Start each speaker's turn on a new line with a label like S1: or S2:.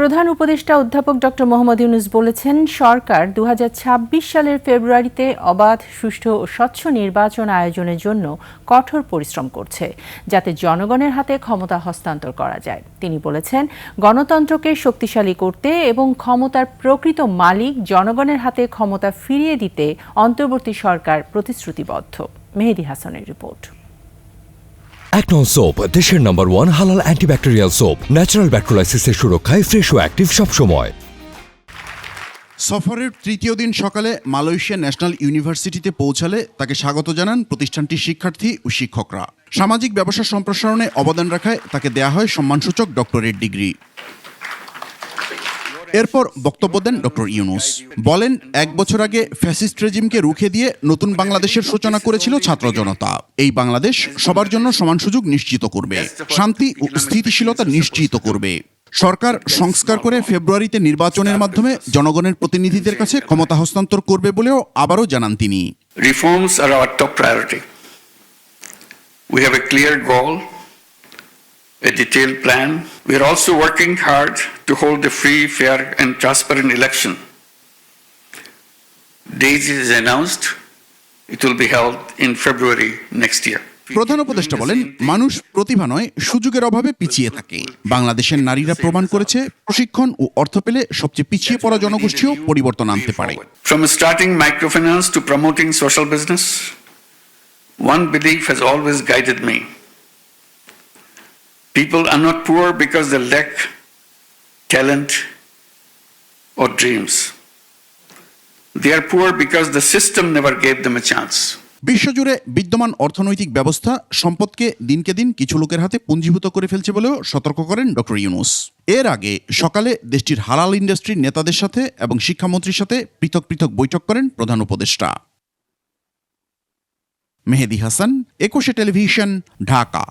S1: প্রধান উপদেষ্টা অধ্যাপক ড মোহাম্মদ ইউনুস বলেছেন, সরকার দু হাজার ছাব্বিশ সালের ফেব্রুয়ারিতে অবাধ, সুষ্ঠু ও স্বচ্ছ নির্বাচন আয়োজনের জন্য কঠোর পরিশ্রম করছে, যাতে জনগণের হাতে ক্ষমতা হস্তান্তর করা যায়। তিনি বলেছেন, গণতন্ত্রকে শক্তিশালী করতে এবং ক্ষমতার প্রকৃত মালিক জনগণের হাতে ক্ষমতা ফিরিয়ে দিতে অন্তর্বর্তী সরকার প্রতিশ্রুতিবদ্ধ। মেহেদি হাসানের রিপোর্ট।
S2: অ্যাকনন সোপ দেশের নম্বর ওয়ান হালাল অ্যান্টিব্যাকটেরিয়াল সোপ ন্যাচারাল ব্যাক্টোলাইসিসের সুরক্ষায় ফ্রেশ ও অ্যাক্টিভ সবসময়।
S3: সফরের তৃতীয় দিন সকালে মালয়েশিয়া ন্যাশনাল ইউনিভার্সিটিতে পৌঁছালে তাকে স্বাগত জানান প্রতিষ্ঠানটির শিক্ষার্থী ও শিক্ষকরা। সামাজিক ব্যবসা সম্প্রসারণে অবদান রাখায় তাকে দেয়া হয় সম্মানসূচক ডক্টরেট ডিগ্রি। এরপর বক্তব্য দেন ডক্টর ইউনুস। বলেন, এক বছর আগে ফ্যাসিস্ট রেজিমকে রুখে দিয়ে নতুন বাংলাদেশের সূচনা করেছিল ছাত্র জনতা। এই বাংলাদেশ সবার জন্য সমান সুযোগ নিশ্চিত করবে, শান্তি ও স্থিতিশীলতা নিশ্চিত করবে। সরকার সংস্কার করে ফেব্রুয়ারিতে নির্বাচনের মাধ্যমে জনগণের প্রতিনিধিদের কাছে ক্ষমতা হস্তান্তর করবে বলেও আবারও জানান তিনি।
S4: Reforms are our top priority. We a detailed plan. We are also working hard to hold a free, fair, and transparent election. Date is announced. It will be held in February next year.
S3: প্রধান উপদেষ্টা বলেন মানুষ প্রতিভা নয় সুযোগের অভাবে পিছিয়ে থাকে বাংলাদেশের নারীরা প্রমাণ করেছে প্রশিক্ষণ ও অর্থ পেলে সবচেয়ে পিছিয়ে পড়া জনগোষ্ঠীও পরিবর্তন আনতে পারে
S4: From starting microfinance to promoting social business, one belief has always guided me. People are not poor because they lack talent or dreams. They are poor because the system never gave them a chance.
S3: বিশ্বজুড়ে বিদ্যমান অর্থনৈতিক ব্যবস্থা সম্পদকে দিনকে দিন কিছু লোকের হাতে পুঞ্জীভূত করে ফেলছে বলেও সতর্ক করেন ডক্টর ইউনুস এর আগে সকালে দেশটির হালাল ইন্ডাস্ট্রির নেতাদের সাথে এবং শিক্ষামন্ত্রীর সাথে পৃথক পৃথক বৈঠক করেন প্রধান উপদেষ্টা মেহেদি হাসান, একুশে টেলিভিশন, ঢাকা